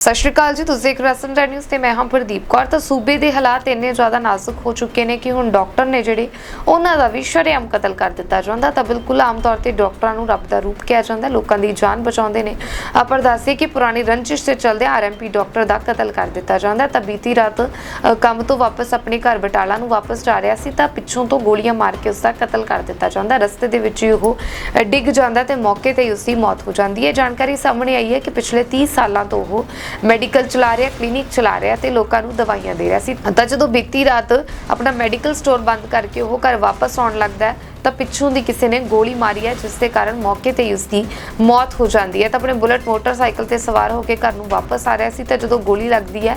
ਸਤਿ ਸ਼੍ਰੀ ਅਕਾਲ ਜੀ, ਤੁਸੀਂ ਦੇਖ ਰਹੇ ਸਨ ਨਿਊਜ਼ ਤੇ ਮੈਂ ਹਾਂ ਪ੍ਰਦੀਪ ਕੌਰ। ਤਾਂ ਸੂਬੇ ਦੇ ਹਾਲਾਤ ਇੰਨੇ ਜ਼ਿਆਦਾ ਨਾਜ਼ੁਕ ਹੋ ਚੁੱਕੇ ਨੇ ਕਿ ਹੁਣ ਡਾਕਟਰ ਨੇ ਜਿਹੜੇ ਉਹਨਾਂ ਦਾ ਵੀ ਸ਼ਰੇਆਮ ਕਤਲ ਕਰ ਦਿੱਤਾ ਜਾਂਦਾ, ਤਾਂ ਬਿਲਕੁਲ ਆਮ ਤੌਰ ਤੇ ਡਾਕਟਰਾਂ ਨੂੰ ਰੱਬ ਦਾ ਰੂਪ ਕਿਹਾ ਜਾਂਦਾ, ਲੋਕਾਂ ਦੀ ਜਾਨ ਬਚਾਉਂਦੇ ਨੇ। ਆਹ ਪਰ ਦੱਸਿਏ ਕਿ ਪੁਰਾਣੀ ਰੰਜਿਸ਼ ਤੇ ਚੱਲਦੇ ਆਰਐਮਪੀ ਡਾਕਟਰ ਦਾ ਕਤਲ ਕਰ ਦਿੱਤਾ ਜਾਂਦਾ, ਤਾਂ ਬੀਤੀ ਰਾਤ ਕੰਮ ਤੋਂ ਵਾਪਸ ਆਪਣੇ ਘਰ ਬਟਾਲਾ ਨੂੰ ਵਾਪਸ ਜਾ ਰਿਹਾ ਸੀ, ਤਾਂ ਪਿੱਛੋਂ ਤੋਂ ਗੋਲੀਆਂ ਮਾਰ ਕੇ ਉਸ ਦਾ ਕਤਲ ਕਰ ਦਿੱਤਾ ਜਾਂਦਾ। ਰਸਤੇ ਦੇ ਵਿੱਚ ਹੀ ਉਹ ਡਿੱਗ ਜਾਂਦਾ ਤੇ ਮੌਕੇ ਤੇ ਹੀ ਉਸ ਦੀ ਮੌਤ ਹੋ ਜਾਂਦੀ ਹੈ। ਜਾਣਕਾਰੀ ਸਾਹਮਣੇ ਆਈ ਹੈ ਕਿ ਪਿਛਲੇ 30 ਸਾਲਾਂ ਤੋਂ ਉਹ ਮੈਡੀਕਲ ਚਲਾ ਰਿਹਾ, ਕਲੀਨਿਕ ਚਲਾ ਰਿਹਾ ਤੇ ਲੋਕਾਂ ਨੂੰ ਦਵਾਈਆਂ ਦੇ ਰਿਹਾ ਸੀ। ਤਾਂ ਜਦੋਂ ਬੀਤੀ ਰਾਤ ਆਪਣਾ ਮੈਡੀਕਲ ਸਟੋਰ ਬੰਦ ਕਰਕੇ ਉਹ ਘਰ ਵਾਪਸ ਆਉਣ ਲੱਗਦਾ ਹੈ ਤਾਂ ਪਿੱਛੋਂ ਦੀ ਕਿਸੇ ਨੇ ਗੋਲੀ ਮਾਰੀ ਹੈ, ਜਿਸ ਦੇ ਕਾਰਨ ਮੌਕੇ ਤੇ ਹੀ ਉਸ ਦੀ ਮੌਤ ਹੋ ਜਾਂਦੀ ਹੈ। ਤਾਂ ਆਪਣੇ ਬੁਲਟ ਮੋਟਰਸਾਈਕਲ ਤੇ ਸਵਾਰ ਹੋ ਕੇ ਘਰ ਨੂੰ ਵਾਪਸ ਆ ਰਿਹਾ ਸੀ ਤਾਂ ਜਦੋਂ ਗੋਲੀ ਲੱਗਦੀ ਹੈ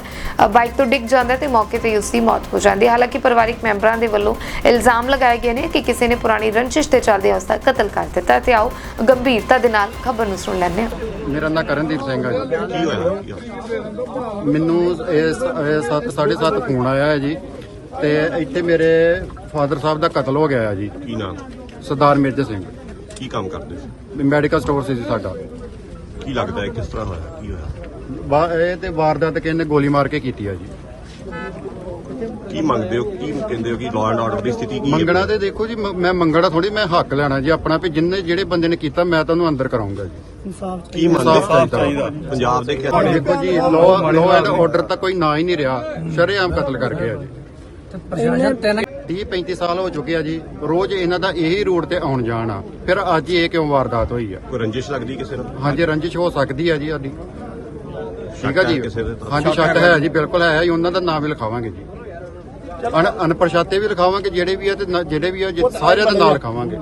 ਬਾਈਕ ਤੋਂ ਡਿੱਗ ਜਾਂਦਾ ਤੇ ਮੌਕੇ ਤੇ ਹੀ ਉਸ ਦੀ ਮੌਤ ਹੋ ਜਾਂਦੀ ਹੈ। ਹਾਲਾਂਕਿ ਪਰਿਵਾਰਿਕ ਮੈਂਬਰਾਂ ਦੇ ਵੱਲੋਂ ਇਲਜ਼ਾਮ ਲਗਾਏ ਗਏ ਨੇ ਕਿ ਕਿਸੇ ਨੇ ਪੁਰਾਣੀ ਰੰਜਿਸ਼ ਤੇ ਚੱਲਦੇ ਉਸ ਦਾ ਕਤਲ ਕਰ ਦਿੱਤਾ ਤੇ ਆਓ ਗੰਭੀਰਤਾ ਦੇ ਨਾਲ ਖਬਰ ਨੂੰ ਸੁਣ ਲੈਂਦੇ ਹਾਂ। ਮੇਰਾ ਨਾਂ ਕਰਨਦੀਪ ਸਿੰਘ ਹੈ ਜੀ। ਮੈਨੂੰ ਇਹ ਸ- ਇਹ ਸੱਤ- ਸਾਢੇ ਸੱਤ ਫੋਨ ਆਇਆ ਹੈ ਜੀ। ਤੇ ਇੱਥੇ ਮੇਰੇ ਫਾਦਰ ਸਾਹਿਬ ਦਾ ਕਤਲ ਹੋ ਗਿਆ ਹੈ ਜੀ। ਕੀ ਨਾਮ? ਸਰਦਾਰ ਮੇਜਰ ਸਿੰਘ। ਕੀ ਕੰਮ ਕਰਦੇ ਸੀ? ਮੈਡੀਕਲ ਸਟੋਰ ਸੀ ਜੀ ਸਾਡਾ। ਕੀ ਲੱਗਦਾ ਹੈ ਕਿਸ ਤਰ੍ਹਾਂ ਹੋਇਆ ਕੀ ਹੋਇਆ? ਵਾ- ਇਹ ਤੇ ਵਾਰਦਾਤ ਕਿਸੇ ਨੇ ਗੋਲੀ ਮਾਰ ਕੇ ਕੀਤੀ ਹੈ ਜੀ। ਕੀ ਮੰਗਦੇ ਹੋ ਕੀ ਕਹਿੰਦੇ ਹੋ ਕਿ ਲਾਅ ਐਂਡ ਆਰਡਰ ਦੀ ਸਥਿਤੀ ਕੀ ਹੈ? ਮੰਗਣਾ ਤੇ ਦੇਖੋ ਜੀ ਮ- ਮੈਂ ਮੰਗਣਾ ਥੋੜੀ ਮੈਂ ਹੱਕ ਲੈਣਾ ਜੀ ਆਪਣਾ ਵੀ ਜਿੰਨੇ ਜਿਹੜੇ ਬੰਦੇ ਨੇ ਕੀਤਾ ਮੈਂ ਤੁਹਾਨੂੰ ਅੰਦਰ ਕਰਾਉਂਗਾ ਜੀ। ਕੀ ਮੰਗਦੇ ਇਨਸਾਫ਼ ਚਾਹੀਦਾ। ਪੰਜਾਬ ਦੇ ਖਿਆਲ ਦੇਖੋ ਜੀ ਲਾਅ ਲਾਅ ਐਂਡ ਆਰਡਰ ਤਾਂ ਕੋਈ ਨਾ ਹੀ ਨਹੀਂ ਰਿਹਾ। ਸ਼ਰੇਆਮ ਕਤਲ ਕਰ ਗਿਆ ਜੀ। ਪ੍ਰਸ਼ਾਸਨ ਤਿੰਨ 30 35 ਸਾਲ ਹੋ ਚੁੱਕੇ ਆ ਜੀ। ਰੋਜ਼ ਇਹਨਾਂ ਦਾ ਇਹੀ ਰੂਟ ਤੇ ਆਉਣ ਜਾਣ ਆ। ਫਿਰ ਅੱਜ ਇਹ ਕਿਉਂ ਵਾਰਦਾਤ ਹੋਈ ਆ? ਕੋਈ ਰੰਜਿਸ਼ ਲੱਗਦੀ ਕਿਸੇ ਨੂੰ? ਹਾਂਜੀ ਰੰਜਿਸ਼ ਹੋ ਸਕਦੀ ਹੈ ਜੀ ਸਾਡੀ। ਠੀਕ ਆ ਜੀ? ਕਿਸੇ ਦੇ ਤਾਂ? ਹਾਂਜੀ ਸ਼ੱਕ ਹੈ ਜੀ ਬਿਲਕੁਲ ਹੈ ਜੀ। ਉਹਨਾਂ ਦਾ ਨਾਮ ਵੀ ਲਿਖਾਵਾਂਗੇ ਜੀ। ਅਣ ਅਨਪਛਾਤੇ ਵੀ ਲਿਖਾਵਾਂਗੇ ਜਿਹੜੇ ਵੀ ਆ ਤੇ ਨ- ਜਿਹੜੇ ਵੀ ਆ ਜੀ, ਸਾਰਿਆਂ ਦਾ ਨਾਮ ਲਿਖਾਵਾਂਗੇ।